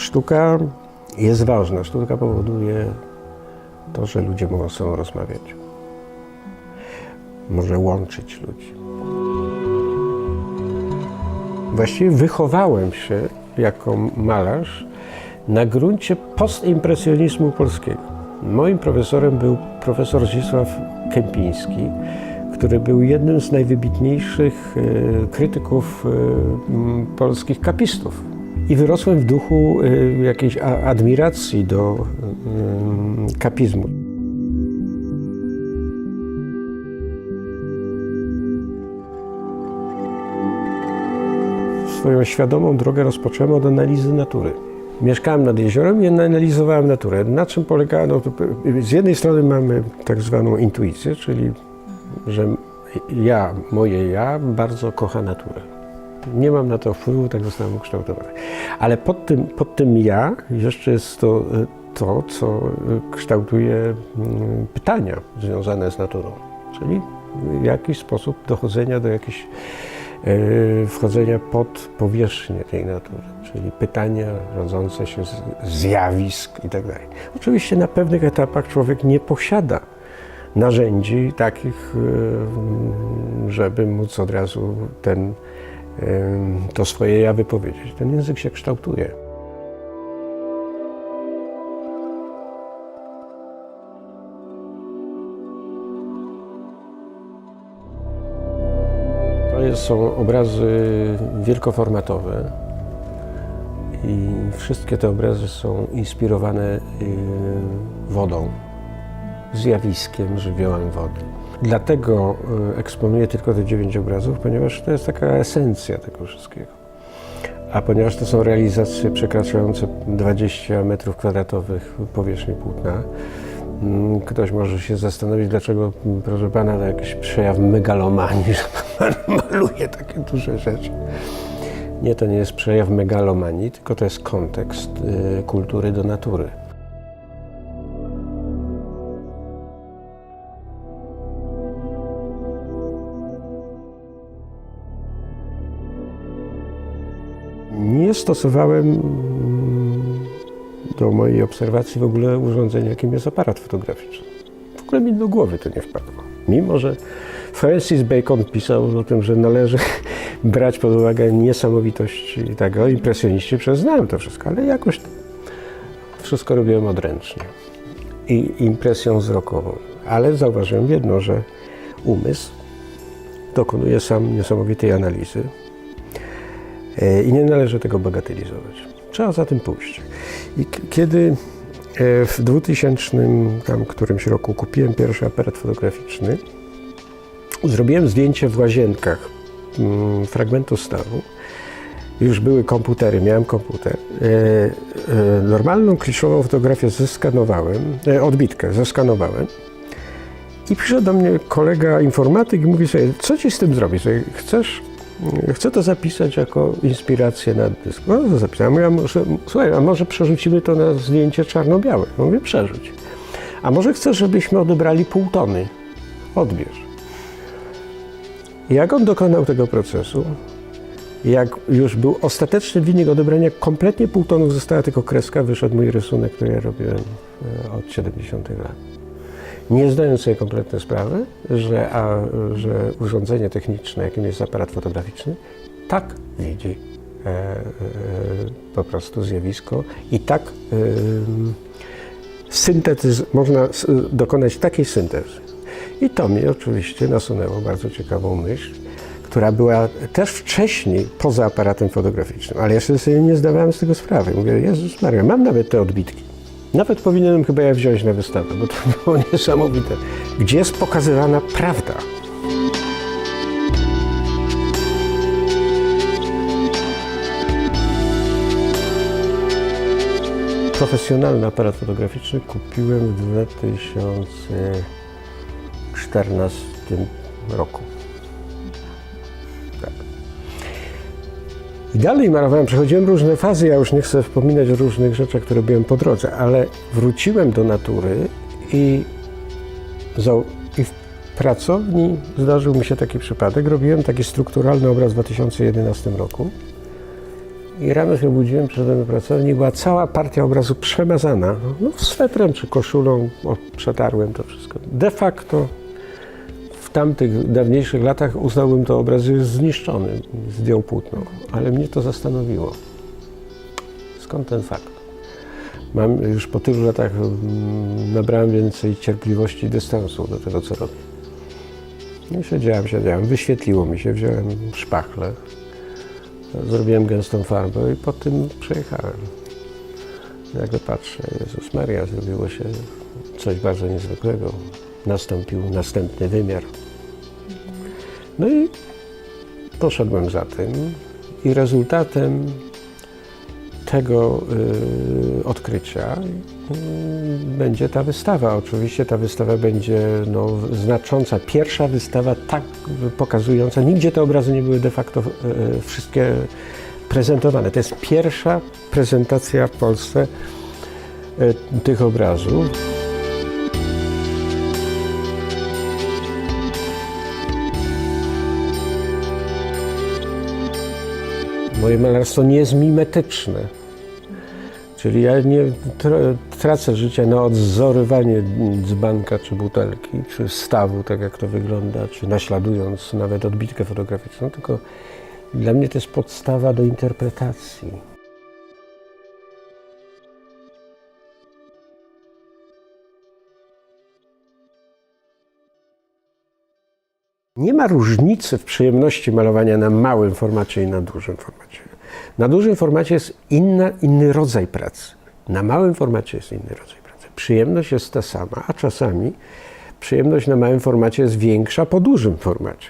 sztuka jest ważna. Sztuka powoduje to, że ludzie mogą ze sobą rozmawiać. Może łączyć ludzi. Właściwie wychowałem się jako malarz na gruncie postimpresjonizmu polskiego. Moim profesorem był profesor Zdzisław Kępiński, który był jednym z najwybitniejszych e, krytyków e, polskich kapistów. I wyrosłem w duchu e, jakiejś admiracji do em, kapizmu. Swoją świadomą drogę rozpocząłem od analizy natury. Mieszkałem nad jeziorem i analizowałem naturę. Na czym polega? No, z jednej strony mamy tak zwaną intuicję, czyli że ja, moje ja bardzo kocha naturę. Nie mam na to wpływu, tak zostałem ukształtowany. Ale pod tym, pod tym ja jeszcze jest to, e, to, co e, kształtuje pytania związane z naturą. Czyli jakiś sposób dochodzenia do jakichś e, wchodzenia pod powierzchnię tej natury, czyli pytania rodzące się z zjawisk i tak. Oczywiście na pewnych etapach człowiek nie posiada narzędzi takich, żeby móc od razu ten, to swoje ja wypowiedzieć. Ten język się kształtuje. To są obrazy wielkoformatowe i wszystkie te obrazy są inspirowane y, wodą, zjawiskiem, żywiołem wody. Dlatego y, eksponuję tylko te dziewięć obrazów, ponieważ to jest taka esencja tego wszystkiego. A ponieważ to są realizacje przekraczające 20 metrów kwadratowych powierzchni płótna, mm, ktoś może się zastanowić, dlaczego, mm, proszę pana, to jakiś przejaw megalomanii, że pan maluje takie duże rzeczy. Nie, to nie jest przejaw megalomanii, tylko to jest kontekst y, kultury do natury. Nie stosowałem mm, do mojej obserwacji w ogóle urządzenia, jakim jest aparat fotograficzny. W ogóle mi do głowy to nie wpadło. Mimo, że Francis Bacon pisał o tym, że należy brać pod uwagę niesamowitość tego, impresjoniści przeznałem to wszystko, ale jakoś wszystko robiłem odręcznie i impresją wzrokową. Ale zauważyłem jedno, że umysł dokonuje sam niesamowitej analizy, i nie należy tego bagatelizować. Trzeba za tym pójść. I kiedy e, w 2000 tam którymś roku kupiłem pierwszy aparat fotograficzny, zrobiłem zdjęcie w łazienkach mm, fragmentu stawu. Już były komputery, miałem komputer. E, e, normalną kliszową fotografię zeskanowałem, e, odbitkę zeskanowałem. I przyszedł do mnie kolega informatyk i mówi sobie, co ci z tym zrobić? Chcesz Chcę to zapisać jako inspirację na dysk. No to zapisałem. Ja słuchaj, a może przerzucimy to na zdjęcie czarno-białe? Mówię, przerzuć. A może chcesz, żebyśmy odebrali pół tony? Odbierz. Jak on dokonał tego procesu, jak już był ostateczny wynik odebrania, kompletnie pół tonu została tylko kreska, wyszedł mój rysunek, który ja robiłem e, od 70 lat nie zdając sobie kompletnie sprawy, że, a, że urządzenie techniczne, jakim jest aparat fotograficzny, tak widzi e, e, po prostu zjawisko i tak e, syntetyz, można dokonać takiej syntezy. I to mi oczywiście nasunęło bardzo ciekawą myśl, która była też wcześniej poza aparatem fotograficznym, ale jeszcze sobie nie zdawałem z tego sprawy. Mówię, Jezus Maria, mam nawet te odbitki. Nawet powinienem chyba je wziąć na wystawę, bo to było niesamowite. Gdzie jest pokazywana prawda? Profesjonalny aparat fotograficzny kupiłem w 2014 roku. I dalej malowałem, przechodziłem różne fazy, ja już nie chcę wspominać o różnych rzeczach, które robiłem po drodze, ale wróciłem do natury i, i w pracowni zdarzył mi się taki przypadek. Robiłem taki strukturalny obraz w 2011 roku I rano się obudziłem, przyszedłem do pracowni, była cała partia obrazu przemazana. No, swetrem czy koszulą o, przetarłem to wszystko. De facto w tamtych dawniejszych latach uznałbym to obraz zniszczony, zdjął płótno, ale mnie to zastanowiło. Skąd ten fakt? Mam już po tylu latach mm, nabrałem więcej cierpliwości i dystansu do tego, co robię. No i siedziałem, siedziałem, wyświetliło mi się, wziąłem szpachlę, zrobiłem gęstą farbę i po tym przejechałem. Nagle patrzę, Jezus Maria, zrobiło się coś bardzo niezwykłego. Nastąpił następny wymiar. No i poszedłem za tym i rezultatem tego y, odkrycia y, będzie ta wystawa. Oczywiście ta wystawa będzie no, znacząca. Pierwsza wystawa tak pokazująca, nigdzie te obrazy nie były de facto y, wszystkie prezentowane. To jest pierwsza prezentacja w Polsce y, tych obrazów. Moje malarstwo nie jest mimetyczne. Czyli ja nie tra- tracę życia na odwzorywanie dzbanka czy butelki, czy stawu, tak jak to wygląda, czy naśladując nawet odbitkę fotograficzną, tylko dla mnie to jest podstawa do interpretacji. Nie ma różnicy w przyjemności malowania na małym formacie i na dużym formacie. Na dużym formacie jest inna, inny rodzaj pracy. Na małym formacie jest inny rodzaj pracy. Przyjemność jest ta sama, a czasami przyjemność na małym formacie jest większa po dużym formacie.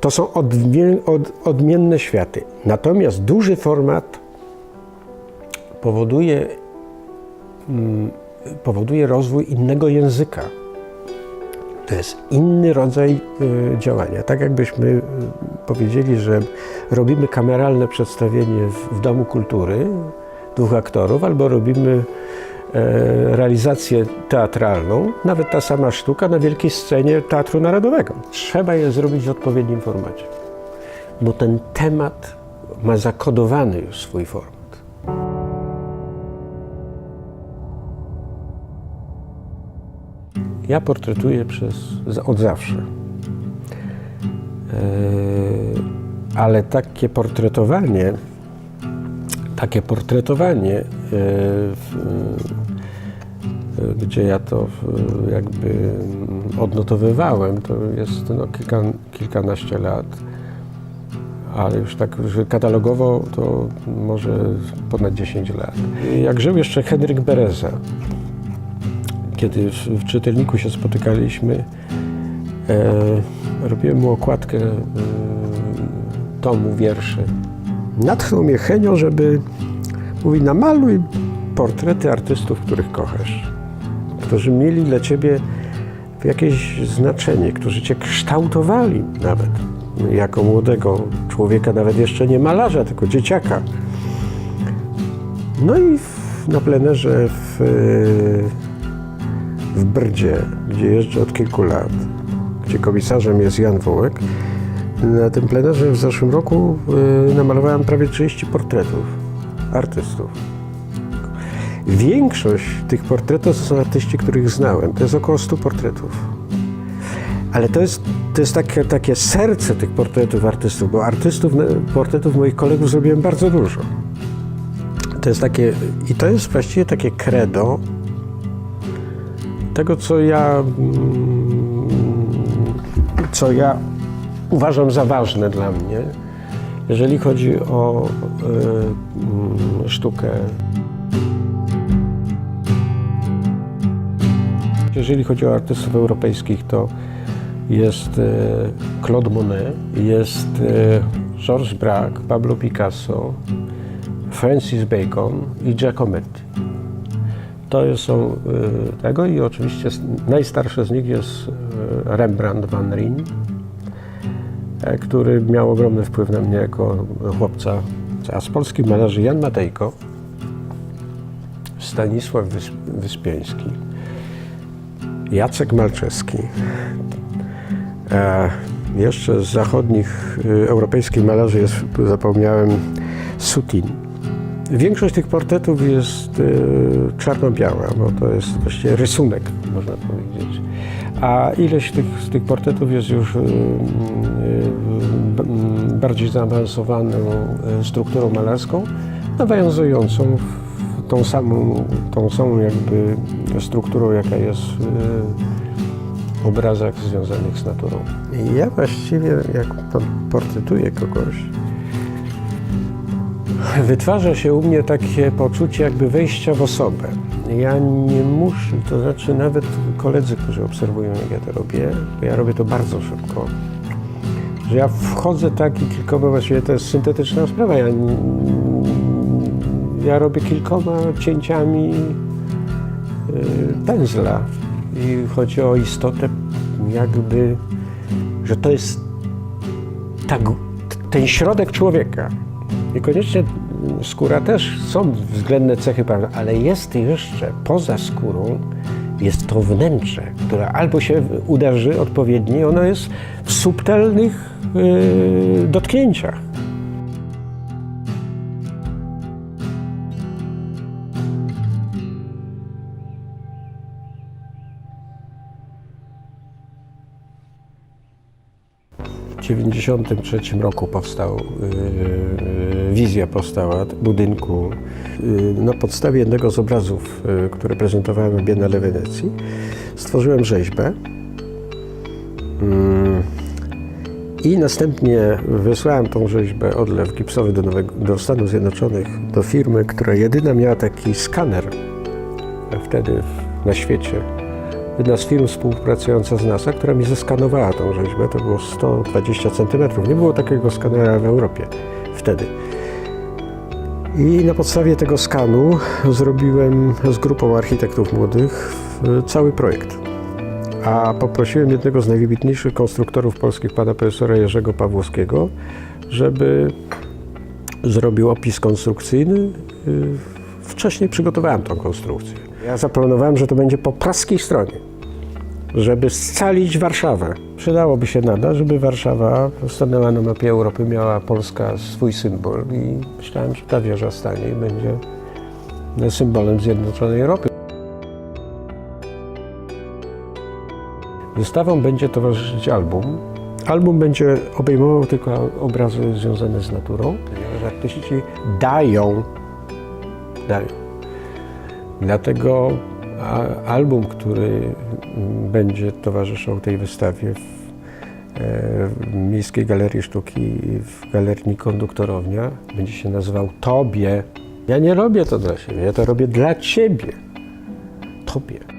To są odmie- od, odmienne światy. Natomiast duży format powoduje, mm, powoduje rozwój innego języka. To jest inny rodzaj y, działania. Tak jakbyśmy y, powiedzieli, że robimy kameralne przedstawienie w, Domu Kultury dwóch aktorów, albo robimy e, realizację teatralną, nawet ta sama sztuka na wielkiej scenie Teatru Narodowego. Trzeba je zrobić w odpowiednim formacie, bo ten temat ma zakodowany już swój format. Ja portretuję przez, od zawsze. Eee, ale takie portretowanie, takie portretowanie, e, e, gdzie ja to jakby odnotowywałem, to jest no, kilka, kilkanaście lat. Ale już tak katalogowo to może ponad 10 lat. Jak żył jeszcze Henryk Bereza, kiedy w, w czytelniku się spotykaliśmy, e, robiłem mu okładkę e, tomu wierszy. Natchnął mnie Henio, żeby mówi, namaluj portrety artystów, których kochasz, którzy mieli dla ciebie jakieś znaczenie, którzy cię kształtowali nawet jako młodego człowieka, nawet jeszcze nie malarza, tylko dzieciaka. No i w, na plenerze w, w Brdzie, gdzie jeżdżę od kilku lat, gdzie komisarzem jest Jan Wołek, na tym plenerze w zeszłym roku y, namalowałem prawie 30 portretów artystów. Większość tych portretów to są artyści, których znałem. To jest około 100 portretów. Ale to jest, to jest takie, takie serce tych portretów artystów, bo artystów, portretów moich kolegów zrobiłem bardzo dużo. To jest takie, i to jest właściwie takie credo tego, co ja, mm, co ja uważam za ważne dla mnie, jeżeli chodzi o y, sztukę. Jeżeli chodzi o artystów europejskich, to jest e, Claude Monet, jest e, Georges Braque, Pablo Picasso, Francis Bacon i Giacometti. To są e, tego i oczywiście najstarszy z nich jest e, Rembrandt van Rijn, e, który miał ogromny wpływ na mnie jako chłopca. A z polskich malarzy Jan Matejko, Stanisław Wys- Wyspiański, Jacek Malczewski. E, jeszcze z zachodnich y, europejskich malarzy jest, zapomniałem Sutin. Większość tych portretów jest e, czarno-biała, bo to jest właściwie rysunek, można powiedzieć. A ileś tych, z tych portretów jest już e, e, bardziej zaawansowaną strukturą malarską, nawiązującą tą samą, tą samą jakby strukturą, jaka jest w obrazach związanych z naturą. Ja właściwie, jak portretuję kogoś, wytwarza się u mnie takie poczucie jakby wejścia w osobę. Ja nie muszę, to znaczy nawet koledzy, którzy obserwują, jak ja to robię, bo ja robię to bardzo szybko, że ja wchodzę tak i kilkoma, właściwie to jest syntetyczna sprawa, ja, ja robię kilkoma cięciami y, pędzla i chodzi o istotę jakby, że to jest tak, ten środek człowieka. Niekoniecznie skóra też są względne cechy, prawda, ale jest jeszcze poza skórą jest to wnętrze, które albo się uderzy odpowiednio, ono jest w subtelnych yy, dotknięciach. 1993 roku powstał, yy, wizja powstała budynku yy, na podstawie jednego z obrazów, które prezentowałem na Biennale Wenecji. Stworzyłem rzeźbę i następnie wysłałem tą rzeźbę, odlew gipsowy do, Nowego, do Stanów Zjednoczonych, do firmy, która jedyna miała taki skaner wtedy w- na świecie jedna z firm współpracująca z NASA, która mi zeskanowała tą rzeźbę. To było 120 cm. Nie było takiego skanera w Europie wtedy. I na podstawie tego skanu zrobiłem z grupą architektów młodych cały projekt. A poprosiłem jednego z najwybitniejszych konstruktorów polskich, pana profesora Jerzego Pawłowskiego, żeby zrobił opis konstrukcyjny. Y, Wcześniej przygotowałem tą konstrukcję. Ja zaplanowałem, że to będzie po praskiej stronie, żeby scalić Warszawę. Przydałoby się nada, żeby Warszawa stanęła na mapie Europy, miała Polska swój symbol i myślałem, że ta wieża stanie i będzie symbolem Zjednoczonej Europy. Wystawą będzie towarzyszyć album. Album będzie obejmował tylko obrazy związane z naturą, ponieważ artyści dają, dają. Dlatego album, który będzie towarzyszył tej wystawie w, e, w Miejskiej Galerii Sztuki w Galerii Konduktorownia, będzie się nazywał Tobie. Ja nie robię to dla siebie, ja to robię dla Ciebie. Tobie.